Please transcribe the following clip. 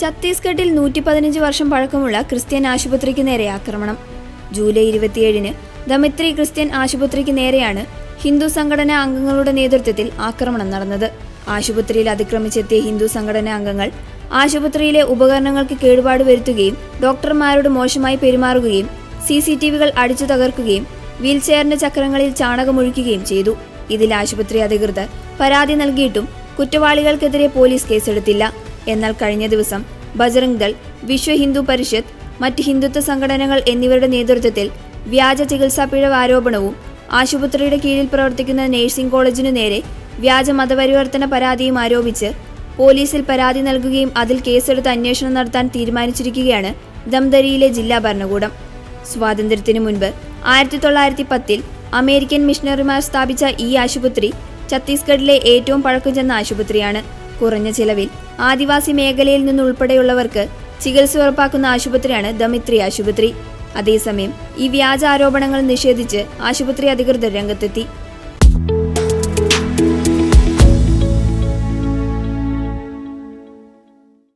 ഛത്തീസ്ഗഡിൽ നൂറ്റി പതിനഞ്ച് വർഷം പഴക്കമുള്ള ക്രിസ്ത്യൻ ആശുപത്രിക്ക് നേരെ ആക്രമണം. ജൂലൈ ഇരുപത്തിയേഴിന് ദമിത്രി ക്രിസ്ത്യൻ ആശുപത്രിക്ക് നേരെയാണ് ഹിന്ദു സംഘടനാ അംഗങ്ങളുടെ നേതൃത്വത്തിൽ ആക്രമണം നടന്നത്. ആശുപത്രിയിൽ അതിക്രമിച്ചെത്തിയ ഹിന്ദു സംഘടനാ അംഗങ്ങൾ ആശുപത്രിയിലെ ഉപകരണങ്ങൾക്ക് കേടുപാട് വരുത്തുകയും ഡോക്ടർമാരോട് മോശമായി പെരുമാറുകയും സി സി ടി വികൾ അടിച്ചു തകർക്കുകയും വീൽചെയറിന്റെ ചക്രങ്ങളിൽ ചാണകമൊഴിക്കുകയും ചെയ്തു. ഇതിൽ ആശുപത്രി അധികൃതർ പരാതി നൽകിയിട്ടും കുറ്റവാളികൾക്കെതിരെ പോലീസ് കേസെടുത്തില്ല. എന്നാൽ കഴിഞ്ഞ ദിവസം ബജറംഗ് ദൾ വിശ്വ ഹിന്ദു പരിഷത്ത് മറ്റ് ഹിന്ദുത്വ സംഘടനകൾ എന്നിവരുടെ നേതൃത്വത്തിൽ വ്യാജ ചികിത്സാ പിഴവ് ആരോപണവും ആശുപത്രിയുടെ കീഴിൽ പ്രവർത്തിക്കുന്ന നഴ്സിംഗ് കോളേജിനു നേരെ വ്യാജ മതപരിവർത്തന പരാതിയും ആരോപിച്ച് പോലീസിൽ പരാതി നൽകുകയും അതിൽ കേസെടുത്ത് അന്വേഷണം നടത്താൻ തീരുമാനിച്ചിരിക്കുകയാണ് ദംദരിയിലെ ജില്ലാ ഭരണകൂടം. സ്വാതന്ത്ര്യത്തിനു മുൻപ് ആയിരത്തി തൊള്ളായിരത്തി പത്തിൽ അമേരിക്കൻ മിഷണറിമാർ സ്ഥാപിച്ച ഈ ആശുപത്രി ഛത്തീസ്ഗഡിലെ ഏറ്റവും പഴക്കം ചെന്ന ആശുപത്രിയാണ്. കുറഞ്ഞ ചിലവിൽ ആദിവാസി മേഖലയിൽ നിന്നുൾപ്പെടെയുള്ളവർക്ക് ചികിത്സ ഉറപ്പാക്കുന്ന ആശുപത്രിയാണ് ദമിത്രി ആശുപത്രി. അതേസമയം ഈ വ്യാജ ആരോപണങ്ങൾ നിഷേധിച്ച് ആശുപത്രി അധികൃതർ രംഗത്തെത്തി.